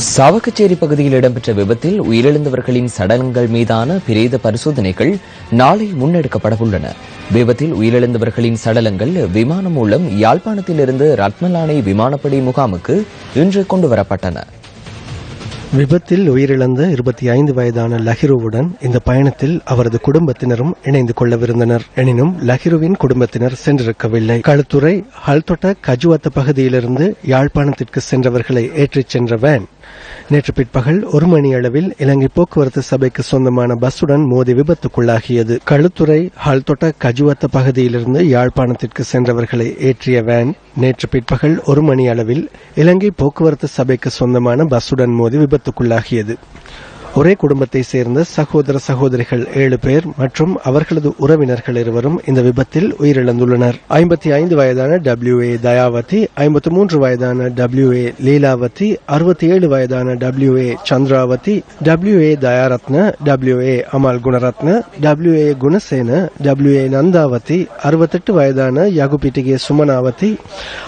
சாவகச்சேரி பகுதியில் இடம்பெற்ற விபத்தில் உயிரிழந்தவர்களின் சடலங்கள் மீதான பிரேத பரிசோதனைகள் நாளை முன்னெடுக்கப்படவுள்ளன. விபத்தில் உயிரிழந்தவர்களின் சடலங்கள் விமானம் மூலம் யாழ்ப்பாணத்திலிருந்து ரத்மலானை விமானப்படை முகாமுக்கு இன்று கொண்டுவரப்பட்டன. விபத்தில் உயிரிழந்த இருபத்தி ஐந்து வயதான லஹிருவுடன் இந்த பயணத்தில் அவரது குடும்பத்தினரும் இணைந்து கொள்ளவிருந்தனர். எனினும் லஹிருவின் குடும்பத்தினர் சென்றிருக்கவில்லை. களுத்துறை ஹல்தொட்ட கஜுவத்த பகுதியிலிருந்து யாழ்ப்பாணத்திற்கு சென்றவர்களை ஏற்றிச் சென்ற வேன் நேற்று பிற்பகல் ஒரு மணி அளவில் இலங்கை போக்குவரத்து சபைக்கு சொந்தமான பஸ்ஸுடன் மோதி விபத்துக்குள்ளாகியது. களுத்துறை ஹால்தொட்ட கஜுவத்த பகுதியிலிருந்து யாழ்ப்பாணத்திற்கு சென்றவர்களை ஏற்றிய வேன் நேற்று பிற்பகல் ஒரு மணி அளவில் இலங்கை போக்குவரத்து சபைக்கு சொந்தமான பஸ்ஸுடன் மோதி விபத்துக்குள்ளாகியது. ஒரே குடும்பத்தை சேர்ந்த சகோதர சகோதரிகள் ஏழு பேர் மற்றும் அவர்களது உறவினர்கள் இருவரும் இந்த விபத்தில் உயிரிழந்துள்ளனர். ஐம்பத்தி ஐந்து வயதான டபிள்யூ ஏ தயாவதி ஐம்பத்தி மூன்று வயதான டபிள்யூ ஏ லீலாவதி அறுபத்தி ஏழு வயதான W A Chandrawathi W A Dayaratne W A Amal Gunaratne W A Gunasena W A Nandawathi அறுபத்தெட்டு வயதான யகுபிட்டிகே சுமனாவதி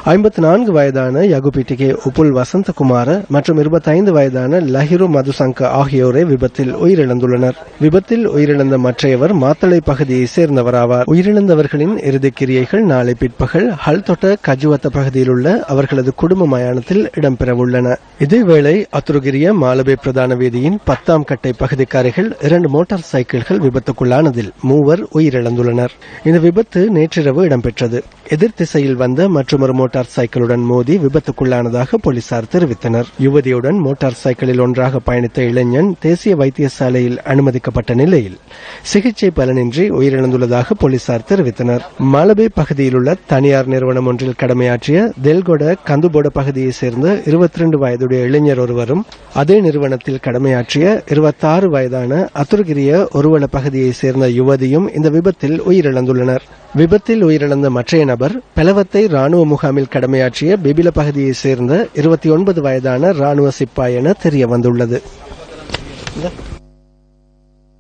ஐம்பத்தி நான்கு வயதான யகுபிட்டிகே உப்புல் வசந்தகுமார மற்றும் இருபத்தைந்து வயதான லஹிரு மதுசங்க ஆகியோர் விபத்தில் உயிரிழந்துள்ளனர். விபத்தில் உயிரிழந்த மற்றையவர் மாத்தளை பகுதியை சேர்ந்தவராவார். உயிரிழந்தவர்களின் இறுதிக்கிரியைகள் நாளை பிற்பகல் ஹல்தொட்ட கஜுவத்த பகுதியில் உள்ள அவர்களது குடும்ப மயானத்தில் இடம்பெறவுள்ளன. இதேவேளை அத்துருகிரிய மாலபே பிரதான வீதியின் பத்தாம் கட்டை பகுதிக்காரர்கள் இரண்டு மோட்டார் சைக்கிள்கள் விபத்துக்குள்ளானதில் மூவர் உயிரிழந்துள்ளனர். இந்த விபத்து நேற்றிரவு இடம்பெற்றது. எதிர் திசையில் வந்த மற்றொரு மோட்டார் சைக்கிளுடன் மோதி விபத்துக்குள்ளானதாக போலீசார் தெரிவித்தனர். யுவதியுடன் மோட்டார் சைக்கிளில் ஒன்றாக பயணித்த இளைஞன் தேசிய வைத்தியசாலையில் அனுமதிக்கப்பட்ட நிலையில் சிகிச்சை பலனின்றி உயிரிழந்துள்ளதாக போலீசார் தெரிவித்தனர். மலபே பகுதியில் உள்ள தனியார் நிறுவனம் ஒன்றில் கடமையாற்றிய தெல்கொட கந்துபோட பகுதியைச் சேர்ந்த இருபத்தி ரெண்டு வயதுடைய இளைஞர் ஒருவரும் அதே நிறுவனத்தில் கடமையாற்றிய இருபத்தாறு வயதான அத்துருகிரிய ஒருவள பகுதியைச் சேர்ந்த யுவதியும் இந்த விபத்தில் உயிரிழந்துள்ளனர். விபத்தில் உயிரிழந்த மற்றைய நபர் பெலவத்தை ராணுவ முகாமில் கடமையாற்றிய பிபில பகுதியைச் சேர்ந்த இருபத்தி ஒன்பது வயதான ராணுவ சிப்பாய் என தெரிய வந்துள்ளது 行。